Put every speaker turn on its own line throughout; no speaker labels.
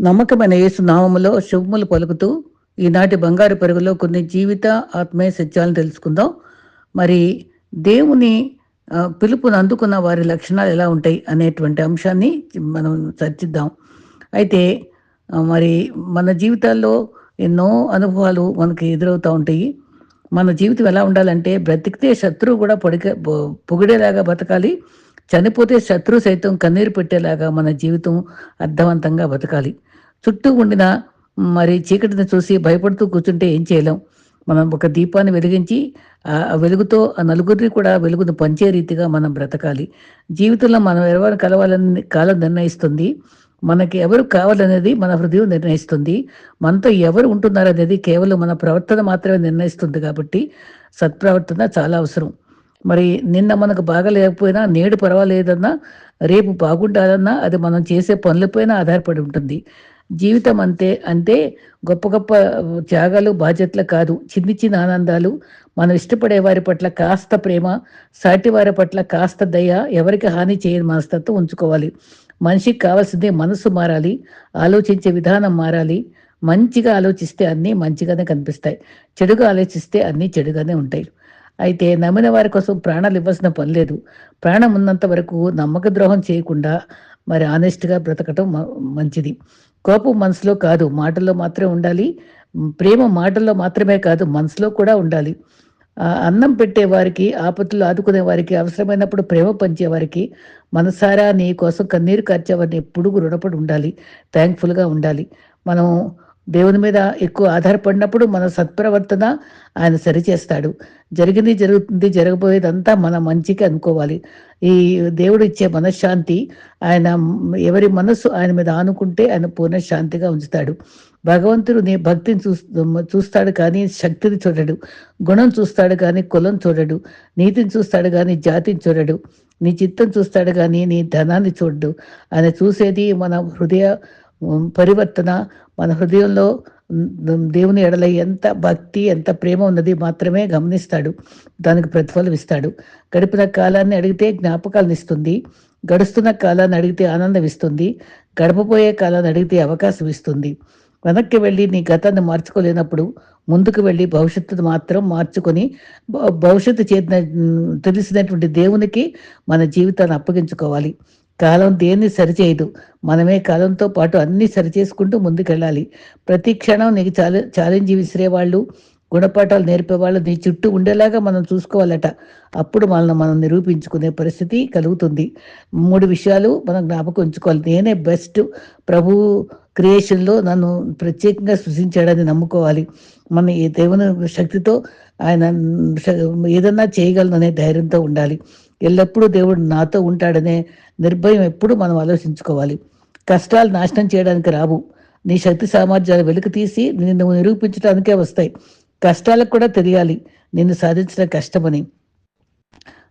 నమ్మకమైన యేసు నామములో శుభములు పలుకుతూ ఈనాటి బంగారు పరుగులో కొన్ని జీవిత ఆత్మీయ సత్యాలను తెలుసుకుందాం. మరి దేవుని పిలుపును అందుకున్న వారి లక్షణాలు ఎలా ఉంటాయి అనేటువంటి అంశాన్ని మనం చర్చిద్దాం. అయితే మరి మన జీవితాల్లో ఎన్నో అనుభవాలు మనకి ఎదురవుతూ ఉంటాయి. మన జీవితం ఎలా ఉండాలంటే బ్రతికితే శత్రువు కూడా పొడిక పొగిడేలాగా బతకాలి. చనిపోతే శత్రువు సైతం కన్నీరు పెట్టేలాగా మన జీవితం అర్థవంతంగా బతకాలి. చుట్టూ ఉండిన మరి చీకటిని చూసి భయపడుతూ కూర్చుంటే ఏం చేయలేం. మనం ఒక దీపాన్ని వెలిగించి ఆ వెలుగుతో ఆ నలుగురిని కూడా వెలుగును పంచే రీతిగా మనం బ్రతకాలి. జీవితంలో మనం ఎవరు కలవాలని కాలం నిర్ణయిస్తుంది. మనకి ఎవరు కావాలనేది మన హృదయం నిర్ణయిస్తుంది. మనతో ఎవరు ఉంటున్నారు అనేది కేవలం మన ప్రవర్తన మాత్రమే నిర్ణయిస్తుంది కాబట్టి సత్ప్రవర్తన చాలా అవసరం. మరి నిన్న మనకు బాగా లేకపోయినా నేడు పర్వాలేదన్నా రేపు బాగుండాలన్నా అది మనం చేసే పనులపైన ఆధారపడి ఉంటుంది. జీవితం అంతే అంటే గొప్ప గొప్ప త్యాగాలు బాధ్యతలు కాదు. చిన్ని చిన్న ఆనందాలు మనం ఇష్టపడే వారి పట్ల కాస్త ప్రేమ సాటి వారి పట్ల కాస్త దయ ఎవరికి హాని చేయని మనస్తత్వం ఉంచుకోవాలి. మనిషికి కావాల్సింది మనసు మారాలి ఆలోచించే విధానం మారాలి. మంచిగా ఆలోచిస్తే అన్నీ మంచిగానే కనిపిస్తాయి. చెడుగా ఆలోచిస్తే అన్నీ చెడుగానే ఉంటాయి. అయితే నమ్మిన వారి కోసం ప్రాణాలు ఇవ్వాల్సిన పని లేదు. ప్రాణం ఉన్నంత వరకు నమ్మక ద్రోహం చేయకుండా మరి ఆనెస్ట్గా బ్రతకటం మంచిది. కోపం మనసులో కాదు మాటల్లో మాత్రమే ఉండాలి. ప్రేమ మాటల్లో మాత్రమే కాదు మనసులో కూడా ఉండాలి. అన్నం పెట్టే వారికి ఆపత్తులు ఆదుకునే వారికి అవసరమైనప్పుడు ప్రేమ పంచే వారికి మనసారా నీ కోసం కన్నీరు కార్చేవారిని ఎప్పుడు రుణపడి ఉండాలి థ్యాంక్ఫుల్గా ఉండాలి. మనం దేవుని మీద ఎక్కువ ఆధారపడినప్పుడు మన సత్ప్రవర్తన ఆయన సరిచేస్తాడు. జరిగింది జరుగుతుంది జరగబోయేదంతా మన మంచికి అనుకోవాలి. ఈ దేవుడు ఇచ్చే మనశ్శాంతి ఆయన ఎవరి మనస్సు ఆయన మీద ఆనుకుంటే ఆయన పూర్ణ శాంతిగా ఉంచుతాడు. భగవంతుడు నీ భక్తిని చూ చూస్తాడు కానీ శక్తిని చూడడు. గుణం చూస్తాడు కానీ కులం చూడడు. నీతిని చూస్తాడు కానీ జాతిని చూడడు. నీ చిత్తం చూస్తాడు కానీ నీ ధనాన్ని చూడడు. ఆయన చూసేది మన హృదయ పరివర్తన మన హృదయంలో దేవుని ఎడల ఎంత భక్తి ఎంత ప్రేమ ఉన్నది మాత్రమే గమనిస్తాడు. దానికి ప్రతిఫలం ఇస్తాడు. గడిపిన కాలాన్ని అడిగితే జ్ఞాపకాలను ఇస్తుంది. గడుస్తున్న కాలాన్ని అడిగితే ఆనందం ఇస్తుంది. గడపబోయే కాలాన్ని అడిగితే అవకాశం ఇస్తుంది. వెనక్కి వెళ్ళి నీ గతాన్ని మార్చుకోలేనప్పుడు ముందుకు వెళ్ళి భవిష్యత్తును మాత్రం మార్చుకొని భవిష్యత్తు చేసిన తెలిసినటువంటి దేవునికి మన జీవితాన్ని అప్పగించుకోవాలి. కాలం దేన్ని సరిచేయదు. మనమే కాలంతో పాటు అన్నీ సరిచేసుకుంటూ ముందుకెళ్ళాలి. ప్రతి క్షణం నీకు ఛాలె ఛాలెంజ్ విసిరేవాళ్ళు గుణపాఠాలు నేర్పేవాళ్ళు నీ చుట్టూ ఉండేలాగా మనం చూసుకోవాలట. అప్పుడు మనల్ని మనం నిరూపించుకునే పరిస్థితి కలుగుతుంది. మూడు విషయాలు మనం జ్ఞాపకం ఉంచుకోవాలి. నేనే బెస్ట్ ప్రభు క్రియేషన్లో నన్ను ప్రత్యేకంగా సృష్టించాడని నమ్ముకోవాలి. మన ఈ దేవుని శక్తితో ఆయన శ- ఏదన్నా చేయగలననే ధైర్యంతో ఉండాలి. ఎల్లప్పుడూ దేవుడు నాతో ఉంటాడనే నిర్భయం ఎప్పుడు మనం ఆలోచించుకోవాలి. కష్టాలు నాశనం చేయడానికి రావు. నీ శక్తి సామర్థ్యాలు వెలికి తీసి నిన్ను నిరూపించడానికే వస్తాయి. కష్టాలకు కూడా తెలియాలి. నిన్ను సాధించడం కష్టమని.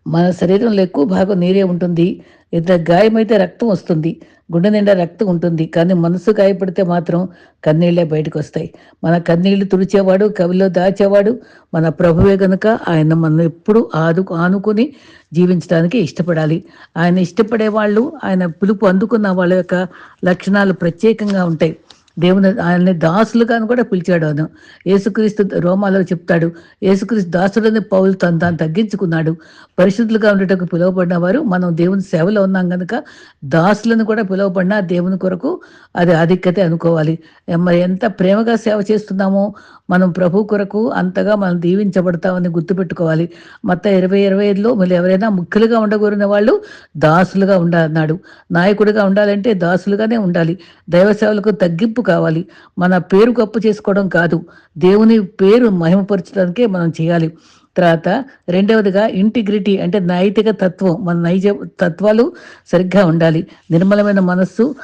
మన శరీరంలో ఎక్కువ భాగం నీరే ఉంటుంది. ఇతర గాయమైతే రక్తం వస్తుంది. గుండె నిండా రక్తం ఉంటుంది. కానీ మనసు గాయపడితే మాత్రం కన్నీళ్ళే బయటకు వస్తాయి మన కన్నీళ్ళు తుడిచేవాడు కవిలో దాచేవాడు. మన ప్రభువే గనుక ఆయన మనం ఎప్పుడు ఆదు ఆనుకుని జీవించడానికి ఇష్టపడాలి. ఆయన ఇష్టపడే వాళ్ళు ఆయన పిలుపు అందుకున్న వాళ్ళ యొక్క లక్షణాలు ప్రత్యేకంగా ఉంటాయి. దేవుని ఆయన్ని దాసులుగా కూడా పిలిచాడు అను యేసుక్రీస్తు రోమాలో చెప్తాడు యేసుక్రీస్తు దాసుడని పౌలు తను తాను తగ్గించుకున్నాడు. పరిశుద్ధులుగా ఉండేటకు పిలువబడిన వారు మనం దేవుని సేవలో ఉన్నాం కనుక దాసులను కూడా పిలువబడిన దేవుని కొరకు అది ఆధిక్యత అనుకోవాలి. మరి ఎంత ప్రేమగా సేవ చేస్తున్నామో మనం ప్రభు కొరకు అంతగా మనం దీవించబడతామని గుర్తుపెట్టుకోవాలి. మొత్తం ఇరవై ఇరవై ఐదులో మళ్ళీ ఎవరైనా ముఖ్యులుగా ఉండగోరిన వాళ్ళు దాసులుగా ఉండాలన్నాడు. నాయకుడిగా ఉండాలంటే దాసులుగానే ఉండాలి. దైవ సేవలకు తగ్గింపు కావాలి. మన పేరు గొప్ప చేసుకోవడం కాదు. దేవుని పేరు మహిమపరచడానికే మనం చేయాలి. తర్వాత రెండవదిగా ఇంటిగ్రిటీ అంటే నైతిక తత్వం. మన నైజ తత్వాలు సరిగ్గా ఉండాలి. నిర్మలమైన మనస్సు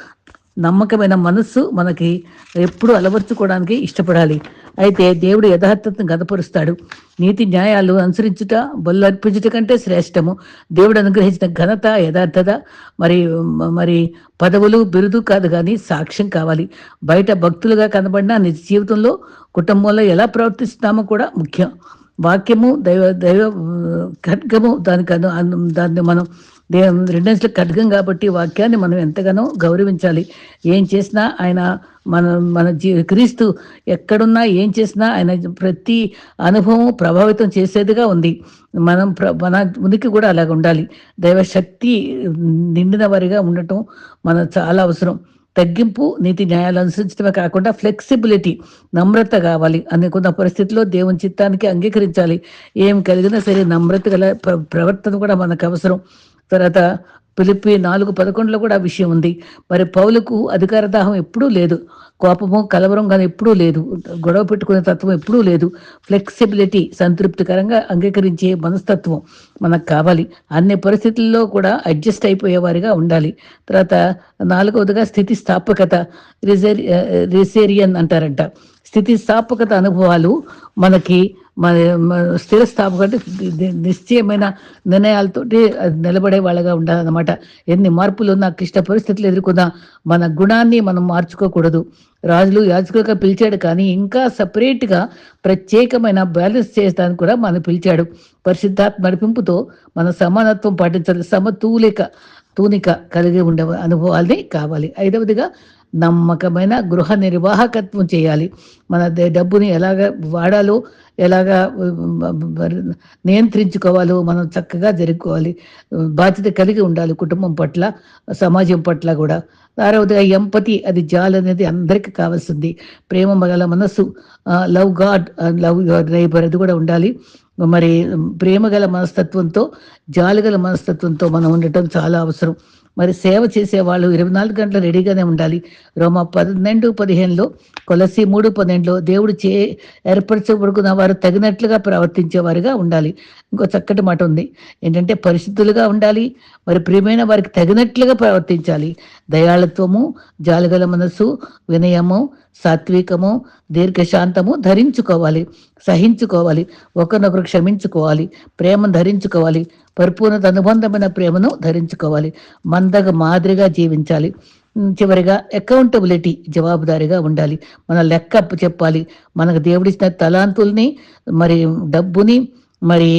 నమ్మకమైన మనస్సు మనకి ఎప్పుడు అలవర్చుకోవడానికి ఇష్టపడాలి. అయితే దేవుడు యథార్థతను గతపరుస్తాడు నీతి న్యాయాలు అనుసరించుట బలు అర్పించుట కంటే శ్రేష్టము. దేవుడు అనుగ్రహించిన ఘనత యథార్థత మరి మరి పదవులు బిరుదు కాదు కానీ సాక్ష్యం కావాలి. బయట భక్తులుగా కనబడిన నిజ జీవితంలో కుటుంబంలో ఎలా ప్రవర్తిస్తున్నామో కూడా ముఖ్యం. వాక్యము దైవ దైవ ఖడ్గము దానికి దాన్ని మనం దేవుని రెండంచుల ఖడ్గం కాబట్టి వాక్యాన్ని మనం ఎంతగానో గౌరవించాలి. ఏం చేసినా ఆయన మన మన జీ క్రీస్తు ఎక్కడున్నా ఏం చేసినా ఆయన ప్రతి అనుభవం ప్రభావితం చేసేదిగా ఉంది. మనం ప్ర మన ఉనికి కూడా అలాగ ఉండాలి. దైవశక్తి నిండిన వారిగా ఉండటం మన చాలా అవసరం. తగ్గింపు నీతి న్యాయాలు అనుసరించడమే కాకుండా ఫ్లెక్సిబిలిటీ నమ్రత కావాలి. అనుకున్న పరిస్థితిలో దేవుని చిత్తానికి అంగీకరించాలి. ఏం కలిగినా సరే నమ్రత గల ప్ర- ప్రవర్తన కూడా మనకు అవసరం. తర్వాత పిలిపి నాలుగు పదకొండులో కూడా ఆ విషయం ఉంది. మరి పౌలకు అధికార దాహం ఎప్పుడూ లేదు. కోపము కలవరం కానీ ఎప్పుడూ లేదు. గొడవ పెట్టుకునే తత్వం ఎప్పుడూ లేదు. ఫ్లెక్సిబిలిటీ సంతృప్తికరంగా అంగీకరించే మనస్తత్వం మనకు కావాలి. అన్ని పరిస్థితుల్లో కూడా అడ్జస్ట్ అయిపోయేవారిగా ఉండాలి. తర్వాత నాలుగవదిగా స్థితి స్థాపకత రిజర్ రిసేరియన్ అంటారంట. స్థితి స్థాపకత అనుభవాలు మనకి మన స్థిర నిశ్చయమైన నిర్ణయాలతోటి నిలబడే వాళ్ళగా ఉండాలన్నమాట. ఎన్ని మార్పులు ఉన్నా క్లిష్ట పరిస్థితులు ఎదుర్కొన్నా మన గుణాన్ని మనం మార్చుకోకూడదు. రాజులు యాజకులుగా పిలిచాడు కానీ ఇంకా సపరేట్గా ప్రత్యేకమైన బ్యాలెన్స్ చేయడానికి కూడా మనం పిలిచాడు. పరిశుద్ధాత్మ నడిపింపుతో మన సమానత్వం పాటించాలి. సమతూలిక తూనిక కలిగి ఉండే అనుభవాల్ని కావాలి. ఐదవదిగా నమ్మకమైన గృహ నిర్వాహకత్వం చేయాలి. మన డబ్బుని ఎలాగ వాడాలో ఎలాగా నియంత్రించుకోవాలో మనం చక్కగా జరుపుకోవాలి. బాధ్యత కలిగి ఉండాలి కుటుంబం పట్ల సమాజం పట్ల కూడా. ఆరవదిగా ఎంపతి అది జాల్ అనేది అందరికీ కావాల్సింది. ప్రేమ గల మనస్సు love God love your neighbour అది కూడా ఉండాలి. మరి ప్రేమ గల మనస్తత్వంతో జాలి గల మనస్తత్వంతో మనం ఉండటం చాలా అవసరం. మరి సేవ చేసే వాళ్ళు ఇరవై నాలుగు గంటలు రెడీగానే ఉండాలి. రోమ పన్నెండు పదిహేనులో కొలసి మూడు పన్నెండులో దేవుడు చే ఏర్పరచబడుకున్న వారు తగినట్లుగా ప్రవర్తించేవారుగా ఉండాలి. ఇంకో చక్కటి మాట ఉంది. ఏంటంటే పరిశుద్ధులుగా ఉండాలి మరి ప్రియమైన వారికి తగినట్లుగా ప్రవర్తించాలి. దయాళత్వము జాలగల మనస్సు వినయము సాత్వికము దీర్ఘశాంతము ధరించుకోవాలి సహించుకోవాలి ఒకరినొకరు క్షమించుకోవాలి ప్రేమను ధరించుకోవాలి పరిపూర్ణత అనుబంధమైన ప్రేమను ధరించుకోవాలి. మందగ మాదిరిగా జీవించాలి. చివరిగా అకౌంటబిలిటీ జవాబుదారీగా ఉండాలి. మన లెక్క అప్పు చెప్పాలి. మనకు దేవుడిచ్చిన తలాంతుల్ని మరి డబ్బుని మరి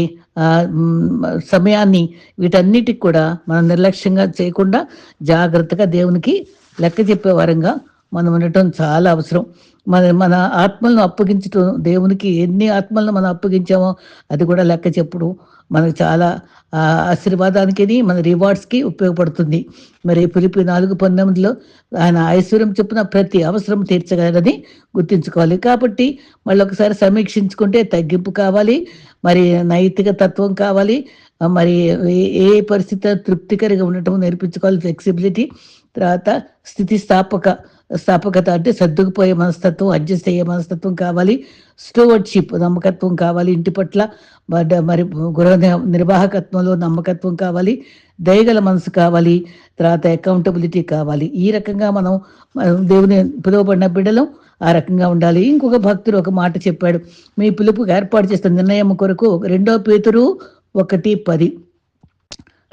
సమయాన్ని వీటన్నిటికి కూడా మనం నిర్లక్ష్యంగా చేయకుండా జాగ్రత్తగా దేవునికి లెక్క చెప్పే వారంగా మనం ఉండటం చాలా అవసరం. మన మన ఆత్మలను అప్పగించటం దేవునికి ఎన్ని ఆత్మలను మనం అప్పగించామో అది కూడా లెక్క చెప్పుడు. మనకు చాలా ఆశీర్వాదానికి మన రివార్డ్స్కి ఉపయోగపడుతుంది. మరి పిలిపి నాలుగు పంతొమ్మిదిలో ఆయన ఐశ్వర్యం చొప్పున ప్రతి అవసరం తీర్చగలరని గుర్తుంచుకోవాలి. కాబట్టి మళ్ళీ ఒకసారి సమీక్షించుకుంటే తగ్గింపు కావాలి మరి నైతిక తత్వం కావాలి మరి ఏ- ఏ పరిస్థితి తృప్తికరంగా ఉండటం నేర్పించుకోవాలి. ఫ్లెక్సిబిలిటీ తర్వాత స్థితిస్థాపక స్థాపకత అంటే సర్దుకుపోయే మనస్తత్వం అడ్జస్ట్ అయ్యే మనస్తత్వం కావాలి. స్టోవర్డ్షిప్ నమ్మకత్వం కావాలి ఇంటి పట్ల. మరి గృహ నిర్వాహకత్వంలో నమ్మకత్వం కావాలి. దయగల మనసు కావాలి. తర్వాత అకౌంటబిలిటీ కావాలి. ఈ రకంగా మనం మనం దేవుని పిలువబడిన బిడ్డలం ఆ రకంగా ఉండాలి. ఇంకొక భక్తుడు ఒక మాట చెప్పాడు. మీ పిలుపుకి ఏర్పాటు చేస్తున్న నిర్ణయం కొరకు రెండో పేతురు ఒకటి పది.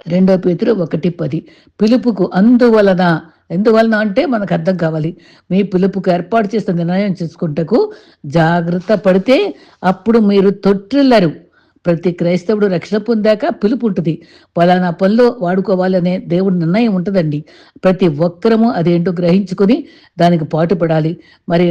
రెండో పేతురు ఒకటి పది. పిలుపుకు అందువలన ఎందువలన అంటే మనకు అర్థం కావాలి. మీ పిలుపుకు ఏర్పాటు చేసిన నిర్ణయం చేసుకుంటకు జాగ్రత్త పడితే అప్పుడు మీరు తొట్టిల్లరు. ప్రతి క్రైస్తవుడు రక్షణ పొందాక పిలుపు ఉంటుంది. పలానా పనిలో వాడుకోవాలనే దేవుడి నిర్ణయం ఉంటుందండి. ప్రతి ఒక్కరము అదేంటో గ్రహించుకొని దానికి పాటుపడాలి. మరి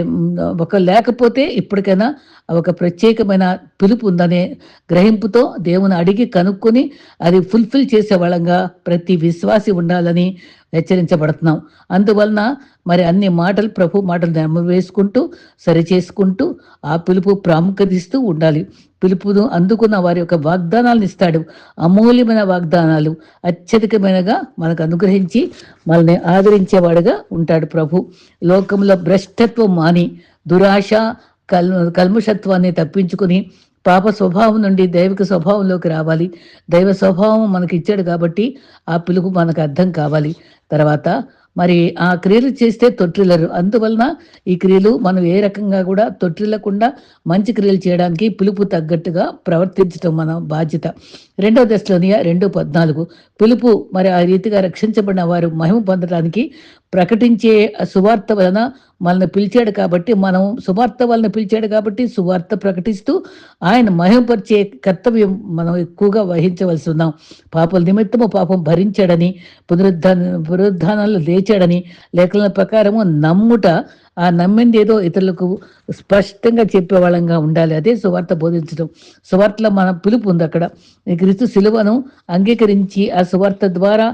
ఒక లేకపోతే ఇప్పటికైనా ఒక ప్రత్యేకమైన పిలుపు ఉందనే గ్రహింపుతో దేవుని అడిగి కనుక్కొని అది ఫుల్ఫిల్ చేసే వాళ్ళంగా ప్రతి విశ్వాసి ఉండాలని హెచ్చరించబడుతున్నాం. అందువలన మరి అన్ని మాటలు ప్రభు మాటలు నెమ్మ వేసుకుంటూ సరి చేసుకుంటూ ఆ పిలుపు ప్రాముఖ్యత ఇస్తూ ఉండాలి. పిలుపును అందుకున్న వారి యొక్క వాగ్దానాలను ఇస్తాడు. అమూల్యమైన వాగ్దానాలు అత్యధికమైనగా మనకు అనుగ్రహించి మనల్ని ఆదరించేవాడుగా ఉంటాడు ప్రభు. లోకంలో భ్రష్టత్వం మాని దురాశ కల్ కల్మషత్వాన్ని తప్పించుకుని పాప స్వభావం నుండి దైవిక స్వభావంలోకి రావాలి. దైవ స్వభావం మనకి ఇచ్చాడు కాబట్టి ఆ పిలుపు మనకు అర్థం కావాలి. తర్వాత మరి ఆ క్రియలు చేస్తే తొట్టిల్లరు. అందువలన ఈ క్రియలు మనం ఏ రకంగా కూడా తొట్టిల్లకుండా మంచి క్రియలు చేయడానికి పిలుపు తగ్గట్టుగా ప్రవర్తించడం మన బాధ్యత. రెండవ దశలోనియ రెండు పద్నాలుగు. పిలుపు మరి ఆ రీతిగా రక్షించబడిన వారు మహిమ పొందడానికి ప్రకటించే సువార్త వలన మనల్ని పిలిచాడు కాబట్టి మనం సువార్త వలన పిలిచాడు కాబట్టి సువార్త ప్రకటిస్తూ ఆయన మహిమపరిచే కర్తవ్యం మనం ఎక్కువగా వహించవలసి ఉన్నాం. పాపల నిమిత్తము పాపం భరించాడని పునరుద్ధాన పునరుద్ధానాలు లేచాడని లేఖల ప్రకారము నమ్ముట ఆ నమ్మింది ఏదో ఇతరులకు స్పష్టంగా చెప్పే వాళ్ళంగా ఉండాలి. అదే సువార్త బోధించడం. సువార్తలో మన పిలుపు ఉంది అక్కడ. క్రీస్తు శిలువను అంగీకరించి ఆ సువార్త ద్వారా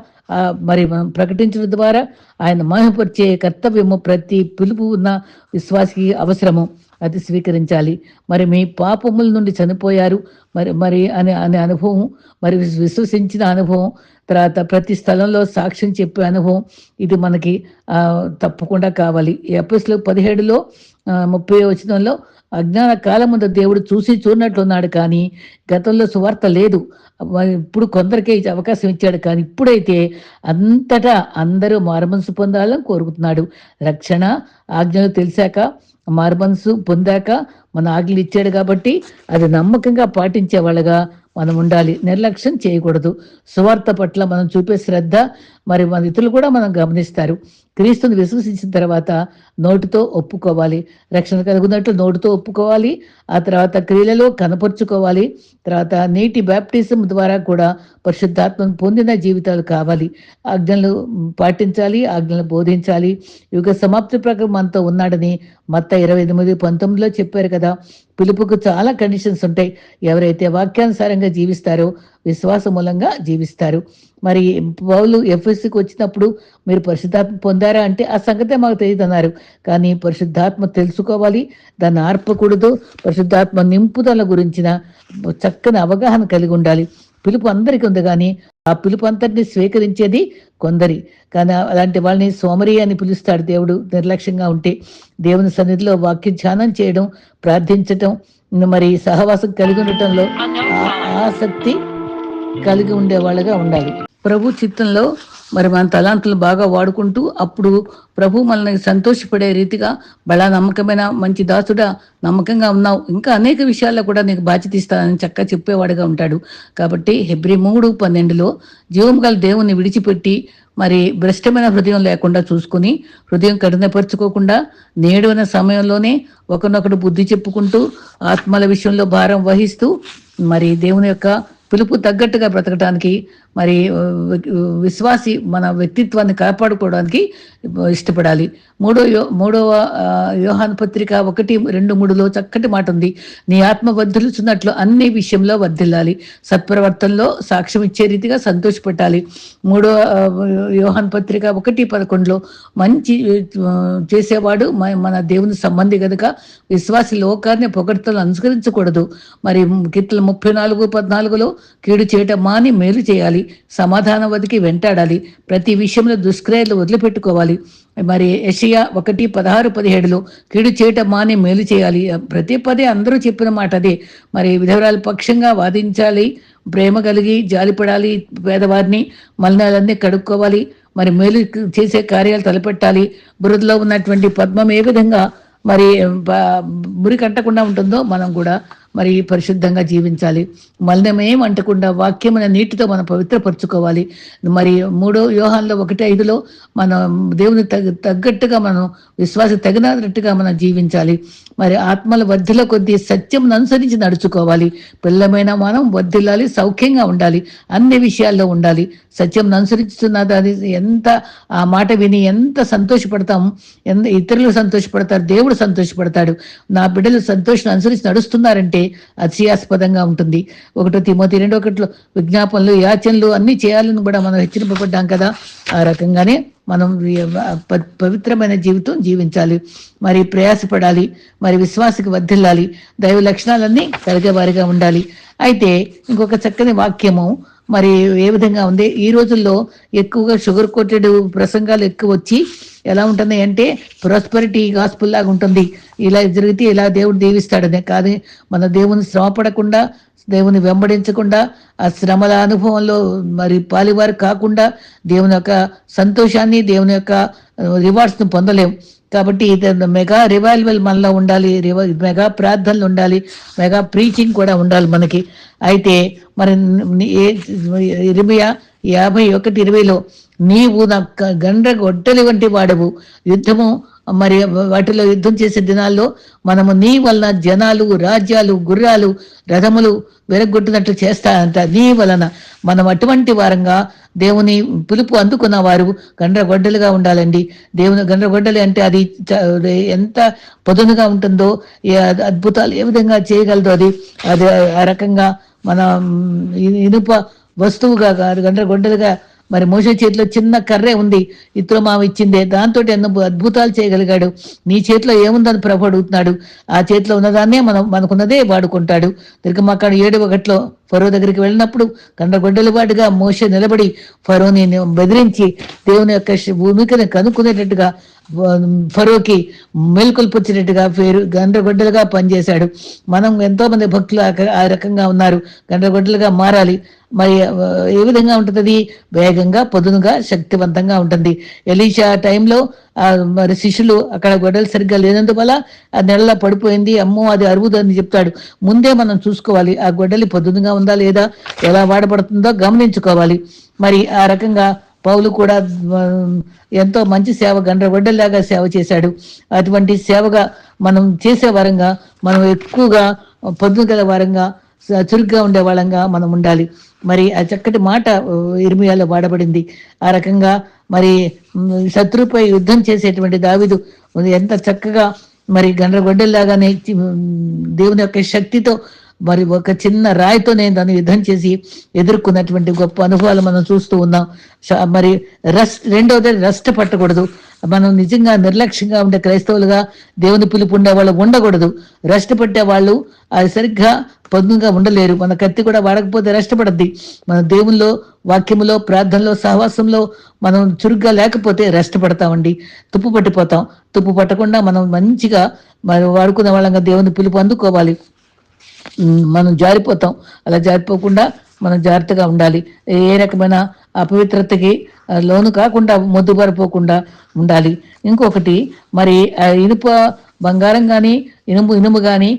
మరి మనం ప్రకటించడం ద్వారా ఆయన మహిమపరిచే కర్తవ్యము ప్రతి పిలుపు ఉన్న విశ్వాసికి అవసరము. అది స్వీకరించాలి. మరి మీ పాపముల నుండి చనిపోయారు. మరి మరి అనే అనే అనుభవం మరి విశ్వసించిన అనుభవం తర్వాత ప్రతి స్థలంలో సాక్ష్యం చెప్పే అనుభవం ఇది మనకి తప్పకుండా కావాలి. ఎపిసోడ్ పదిహేడులో ముప్పై వచనంలో అజ్ఞాన కాలం ముందు దేవుడు చూసి చూడనట్లున్నాడు కానీ గతంలో సువార్త లేదు. ఇప్పుడు కొందరికే అవకాశం ఇచ్చాడు కానీ ఇప్పుడైతే అంతటా అందరూ మారుమనసు పొందాలని కోరుకుంటున్నాడు. రక్షణ ఆజ్ఞలు తెలిసాక మారుమనసు పొందాక మన ఆజ్ఞలు ఇచ్చాడు కాబట్టి అది నమ్మకంగా పాటించే వాళ్ళగా మనం ఉండాలి నిర్లక్ష్యం చేయకూడదు. సువార్త పట్ల మనం చూపే శ్రద్ధ మరి మన ఇతరులు కూడా మనం గమనిస్తారు. క్రీస్తుని విశ్వసించిన తర్వాత నోటితో ఒప్పుకోవాలి. రక్షణ కలుగునట్లు నోటితో ఒప్పుకోవాలి. ఆ తర్వాత క్రియలలో కనపరుచుకోవాలి. తర్వాత నీటి బ్యాప్టిజం ద్వారా కూడా పరిశుద్ధాత్మను పొందిన జీవితాలు కావాలి. ఆజ్ఞలు పాటించాలి ఆజ్ఞలు బోధించాలి. యుగ సమాప్తి ప్రకారం మనతో ఉన్నాడని మత్త ఇరవై ఎనిమిది పంతొమ్మిదిలో చెప్పారు కదా. పిలుపుకు చాలా కండిషన్స్ ఉంటాయి. ఎవరైతే వాక్యానుసారంగా జీవిస్తారో విశ్వాస మూలంగా జీవిస్తారు. మరి పౌలు ఎఫ్ఎస్సికి వచ్చినప్పుడు మీరు పరిశుద్ధాత్మ పొందారా అంటే ఆ సంగతే మాకు తెలియదు అన్నారు. కానీ పరిశుద్ధాత్మ తెలుసుకోవాలి దాన్ని ఆర్పకూడదు పరిశుద్ధాత్మ నింపుదల గురించిన చక్కని అవగాహన కలిగి ఉండాలి. పిలుపు అందరికీ ఉంది కానీ ఆ పిలుపు అంతటిని స్వీకరించేది కొందరి. కానీ అలాంటి వాళ్ళని సోమరి అని పిలుస్తాడు దేవుడు నిర్లక్ష్యంగా ఉంటే. దేవుని సన్నిధిలో వాక్య ధ్యానం చేయడం ప్రార్థించటం మరి సహవాసం కలిగి ఉండటంలో ఆ- ఆసక్తి కలిగి ఉండేవాళ్ళగా ఉండాలి. ప్రభు చిత్తంలో మరి మన తలాంతులు బాగా వాడుకుంటూ అప్పుడు ప్రభు మనల్ని సంతోషపడే రీతిగా బలా నమ్మకమైన మంచి దాసుడా నమ్మకంగా ఉన్నావు. ఇంకా అనేక విషయాల్లో కూడా నీకు బాధ్యత ఇస్తానని చక్కగా చెప్పేవాడుగా ఉంటాడు. కాబట్టి హెబ్రి మూడు పన్నెండులో జీవం గల దేవుని విడిచిపెట్టి మరి భ్రష్టమైన హృదయం లేకుండా చూసుకుని హృదయం కఠినపరుచుకోకుండా నేడున సమయంలోనే ఒకరినొకరు బుద్ధి చెప్పుకుంటూ ఆత్మల విషయంలో భారం వహిస్తూ మరి దేవుని యొక్క పిలుపు తగ్గట్టుగా బ్రతకడానికి మరి విశ్వాసి మన వ్యక్తిత్వాన్ని కాపాడుకోవడానికి ఇష్టపడాలి. మూడో యో మూడవ యోహాన్ పత్రిక ఒకటి రెండు మూడులో చక్కటి మాట ఉంది. నీ ఆత్మ వర్ధిల్చున్నట్లు అన్ని విషయంలో వర్ధిల్లాలి. సత్ప్రవర్తనలో సాక్ష్యం ఇచ్చే రీతిగా సంతోషపెట్టాలి. మూడో యోహాన్ పత్రిక ఒకటి పదకొండులో మంచి చేసేవాడు మన దేవుని సంబంధి గనుక విశ్వాసి లోకాన్ని పొగడ్తలు అనుసరించకూడదు. మరి కీర్తన ముప్పై నాలుగు పద్నాలుగులో కీడు చేయటం మాని మేలు చేయాలి. సమాధానం వదికి వెంటాడాలి. ప్రతి విషయంలో దుష్క్రియలు వదిలిపెట్టుకోవాలి. మరి యషియా ఒకటి పదహారు పదిహేడులో కీడు చేయటం మాని మేలు చేయాలి. ప్రతి పదే అందరూ చెప్పిన మాట అదే. మరి విధవరాలు పక్షంగా వాదించాలి. ప్రేమ కలిగి జాలిపడాలి పేదవారిని. మలినాలన్నీ కడుక్కోవాలి. మరి మేలు చేసే కార్యాలు తలపెట్టాలి. బురదలో ఉన్నటువంటి పద్మం ఏ విధంగా మరి మురి కట్టకుండా ఉంటుందో మనం కూడా మరి పరిశుద్ధంగా జీవించాలి. మలినమేం అంటకుండా వాక్యమైన నీటితో మనం పవిత్రపరచుకోవాలి. మరి మూడో వ్యూహాల్లో ఒకటి ఐదులో మనం దేవుని తగ్గ తగ్గట్టుగా మనం విశ్వాస తగినట్టుగా మనం జీవించాలి. మరి ఆత్మల వర్ధిల కొద్దీ సత్యం అనుసరించి నడుచుకోవాలి. పిల్లమైన మనం వర్ధిల్లాలి సౌఖ్యంగా ఉండాలి అన్ని విషయాల్లో ఉండాలి. సత్యం అనుసరిస్తున్నది అది ఎంత ఆ మాట విని ఎంత సంతోషపడతాం ఎంత ఇతరులు సంతోషపడతారు దేవుడు సంతోషపడతాడు. నా బిడ్డలు సంతోషం అనుసరించి నడుస్తున్నారంటే అతిశయాస్పదంగా ఉంటుంది. ఒకటో తిమోతి రెండో ఒకటిలో విజ్ఞాపనలు యాచనలు అన్ని చేయాలని కూడా మనం హెచ్చరింపబడ్డాం కదా. ఆ రకంగానే మనం పవిత్రమైన జీవితం జీవించాలి. మరి ప్రయాసపడాలి మరి విశ్వాసకి వర్ధిల్లాలి దైవ లక్షణాలన్నీ కలిగే వారిగా ఉండాలి. అయితే ఇంకొక చక్కని వాక్యము మరి ఏ విధంగా ఉంది? ఈ రోజుల్లో ఎక్కువగా షుగర్ కోటెడ్ ప్రసంగాలు ఎక్కువ వచ్చి ఎలా ఉంటున్నాయి అంటే ప్రాస్పరిటీ గాస్పుల్ లాగా ఉంటుంది. ఇలా జరిగితే ఇలా దేవుడు దీవిస్తాడనే కాదు. మన దేవుని శ్రమ పడకుండా దేవుని వెంబడించకుండా ఆ శ్రమల అనుభవంలో మరి పాలివారు కాకుండా దేవుని యొక్క సంతోషాన్ని దేవుని యొక్క రివార్డ్స్ పొందలేము కాబట్టి మెగా రివైవల్ మనలో ఉండాలి రివ- మెగా ప్రార్థనలు ఉండాలి మెగా ప్రీచింగ్ కూడా ఉండాలి మనకి. అయితే మరి ఇరవై యాభై ఒకటి ఇరవైలో నీవు నా గండ్ర గొడ్డలి వంటి వాడవు. యుద్ధము మరి వాటిలో యుద్ధం చేసే దినాల్లో మనము నీ వలన జనాలు రాజ్యాలు గుర్రాలు రథములు వెరగొట్టినట్లు చేస్తాయంట నీ వలన మనం అటువంటి వారంగా దేవుని పిలుపు అందుకున్న వారు గండ్రగొడ్డలుగా ఉండాలండి. దేవుని గండ్రగొడ్డలు అంటే అది చ- ఎంత పదునుగా ఉంటుందో ఏ అద్భుతాలు ఏ విధంగా చేయగలదో అది అది ఆ రకంగా మన ఇనుప వస్తువుగా కాదు గండ్రగొడ్డలుగా మరి మోసే చేతిలో చిన్న కర్రే ఉంది. ఇతరు మామ ఇచ్చిందే. దాంతో ఎన్నో అద్భుతాలు చేయగలిగాడు. నీ చేతిలో ఏముందని ప్రభు అడుగుతున్నాడు. ఆ చేతిలో ఉన్నదాన్నే మనం మనకున్నదే వాడుకుంటాడు. తిరగమాకాడు ఏడు ఒకటిలో ఫరో దగ్గరికి వెళ్ళినప్పుడు గండగొడ్డల వాటిగా మోసే నిలబడి ఫరోని బెదిరించి దేవుని యొక్క భూమికని కనుక్కునేటట్టుగా ఆ, ఫరోకి మేల్కొల్పొచ్చినట్టుగా పేరు గండ్రగొడ్డలుగా పనిచేశాడు. మనం ఎంతో మంది భక్తులు ఆ ఆ రకంగా ఉన్నారు. గండ్రగొడ్డలుగా మారాలి. మరి ఏ విధంగా ఉంటుంది? అది వేగంగా పొదునుగా శక్తివంతంగా ఉంటుంది. ఎలీషా టైంలో మరి శిష్యులు అక్కడ గొడవలు సరిగ్గా లేనందువల్ల ఆ నెలలో పడిపోయింది. అమ్మో అది అరుగుదని చెప్తాడు. ముందే మనం చూసుకోవాలి ఆ గొడ్డలి పొద్దునగా ఉందా లేదా ఎలా వాడబడుతుందో గమనించుకోవాలి. మరి ఆ రకంగా పౌలు కూడా ఎంతో మంచి సేవ గండ్రగొడ్డలాగా సేవ చేశాడు. అటువంటి సేవగా మనం చేసే వరంగా మనం ఎక్కువగా పొద్దున గల వారంగా చురుగ్గా ఉండే వాళ్ళంగా మనం ఉండాలి. మరి ఆ చక్కటి మాట ఇర్మియాలో వాడబడింది. ఆ రకంగా మరి శత్రుపై శత్రువుపై యుద్ధం చేసేటువంటి దావిదు ఎంత చక్కగా మరి గండ్రగొడ్డల్లాగానే దేవుని యొక్క శక్తితో మరి ఒక చిన్న రాయితో నేను దాన్ని యుద్ధం చేసి ఎదుర్కొన్నటువంటి గొప్ప అనుభవాలు మనం చూస్తూ ఉన్నాం. మరి రస్ట్ రెండవది రస్ట్ పట్టకూడదు. మనం నిజంగా నిర్లక్ష్యంగా ఉండే క్రైస్తవులుగా దేవుని పిలుపు ఉండే వాళ్ళు ఉండకూడదు. రెస్ట్ పట్టే వాళ్ళు అది సరిగ్గా పొందుగా ఉండలేరు. మన కత్తి కూడా వాడకపోతే రెస్ట్ పడద్ది మన దేవుల్లో వాక్యములో ప్రార్థనలో సహవాసంలో మనం చురుగ్గా లేకపోతే రెస్ట్ పడతామండి తుప్పు పట్టిపోతాం. తుప్పు పట్టకుండా మనం మంచిగా మరి వాడుకునే వాళ్ళంగా దేవుని పిలుపు అందుకోవాలి. మనం జారిపోతాం. అలా జారిపోకుండా మనం జాగ్రత్తగా ఉండాలి. ఏ రకమైన అపవిత్రతకి లోను కాకుండా మొద్దుబారిపోకుండా ఉండాలి. ఇంకొకటి మరి ఆ ఇనుప బంగారం కానీ ఇనుము ఇనుము కానీ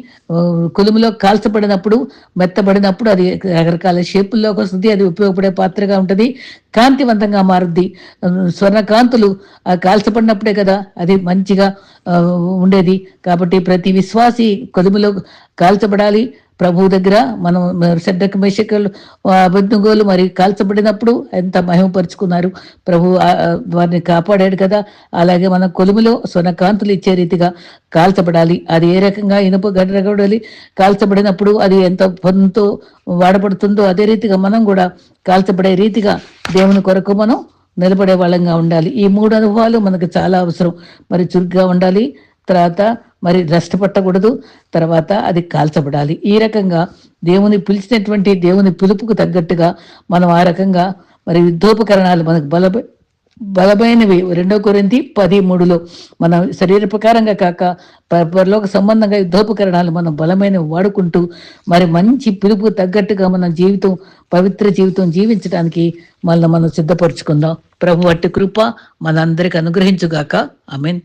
కొలుములో కాల్చబడినప్పుడు మెత్తబడినప్పుడు అది రకరకాల షేపుల్లోకి వస్తుంది అది ఉపయోగపడే పాత్రగా ఉంటుంది. కాంతివంతంగా మారుద్ది. స్వర్ణ కాంతులు కాల్చబడినప్పుడే కదా అది మంచిగా ఉండేది. కాబట్టి ప్రతి విశ్వాసి కొలుములో కాల్చబడాలి. ప్రభు దగ్గర మనం శబ్దక మేషకలు అభిజ్ఞగోలు మరి కాల్చబడినప్పుడు ఎంత మహిమపరుచుకున్నారు. ప్రభు వారిని కాపాడాడు కదా. అలాగే మన కొలుములో స్వర్ణకాంతులు ఇచ్చే రీతిగా కాల్చబడాలి. అది ఏ రకంగా? ఇనుప గడ్డగడలి కాల్చబడినప్పుడు అది ఎంత పొందుతో వాడబడుతుందో అదే రీతిగా మనం కూడా కాల్చబడే రీతిగా దేవుని కొరకు మనం నిలబడే వాళ్ళంగా ఉండాలి. ఈ మూడు అనుభవాలు మనకు చాలా అవసరం. మరి చురుగ్గా ఉండాలి. తర్వాత మరి రెస్ట్ పట్టకూడదు. తర్వాత అది కాల్చబడాలి. ఈ రకంగా దేవుని పిలిచినటువంటి దేవుని పిలుపుకు తగ్గట్టుగా మనం ఆ రకంగా మరి యుద్ధోపకరణాలు మనకు బల బలమైనవి. రెండో కొరింది పది మూడులో మన శరీర ప్రకారంగా కాక పరలోక సంబంధంగా యుద్ధోపకరణాలు మనం బలమైనవి వాడుకుంటూ మరి మంచి పిలుపు తగ్గట్టుగా మన జీవితం పవిత్ర జీవితం జీవించడానికి మళ్ళీ మనం సిద్ధపరచుకుందాం. ప్రభు అట్టి కృప మనందరికి అనుగ్రహించుగాక. I mean